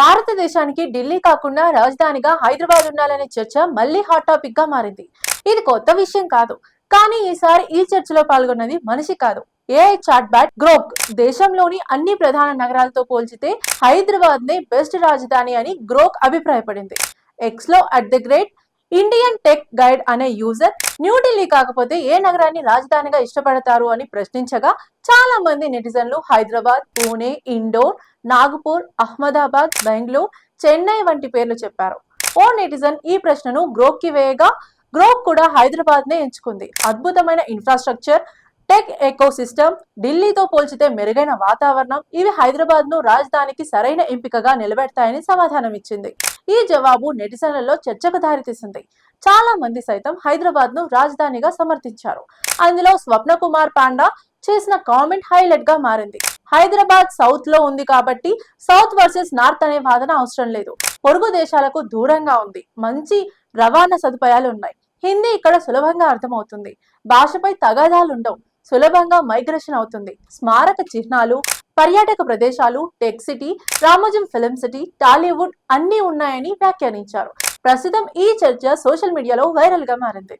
భారతదేశానికి ఢిల్లీ కాకుండా రాజధానిగా హైదరాబాద్ ఉండాలనే చర్చ మళ్ళీ హాట్ టాపిక్గా మారింది. ఇది కొత్త విషయం కాదు. కానీ ఈసారి ఈ చర్చలో పాల్గొన్నది మనిషి కాదు. ఏఐ చాట్ బ్యాట్ గ్రోక్ దేశంలోని అన్ని ప్రధాన నగరాలతో పోల్చితే హైదరాబాద్ నే బెస్ట్ రాజధాని అని గ్రోక్ అభిప్రాయపడింది. ఎక్స్లో at the great Indian tech guide అనే యూజర్ న్యూఢిల్లీ కాకపోతే ఏ నగరాన్ని రాజధానిగా ఇష్టపడతారు అని ప్రశ్నించగా చాలా మంది నెటిజన్లు హైదరాబాద్ పూణే ఇండోర్ నాగపూర్ అహ్మదాబాద్ బెంగళూరు చెన్నై వంటి పేర్లు చెప్పారు. ఓ నెటిజన్ ఈ ప్రశ్నను గ్రోక్కి వేయగా గ్రోక్ కూడా హైదరాబాద్ నే ఎంచుకుంది. అద్భుతమైన ఇన్ఫ్రాస్ట్రక్చర్ టెక్ ఎకో సిస్టమ్ ఢిల్లీతో పోల్చితే మెరుగైన వాతావరణం ఇవి హైదరాబాద్ను రాజధానికి సరైన ఎంపికగా నిలబెడతాయని సమాధానం ఇచ్చింది. ఈ జవాబు నెటిజన్లలో చర్చకు దారితీసింది. చాలా మంది సైతం హైదరాబాద్ను రాజధానిగా సమర్థించారు. అందులో స్వప్న కుమార్ పాండా చేసిన కామెంట్ హైలైట్గా మారింది. హైదరాబాద్ సౌత్లో ఉంది కాబట్టి సౌత్ వర్సెస్ నార్త్ అనే వాదన అవసరం లేదు. పొరుగు దేశాలకు దూరంగా ఉంది. మంచి రవాణా సదుపాయాలు ఉన్నాయి. హిందీ ఇక్కడ సులభంగా అర్థమవుతుంది. భాషపై తగాదాలు ఉండవు సులభంగా మైగ్రేషన్ అవుతుంది. స్మారక చిహ్నాలు పర్యాటక ప్రదేశాలు tech city Ramoji film city Tollywood అన్నీ ఉన్నాయని వ్యాఖ్యానించారు. ప్రస్తుతం ఈ చర్చ సోషల్ మీడియాలో వైరల్గా మారింది.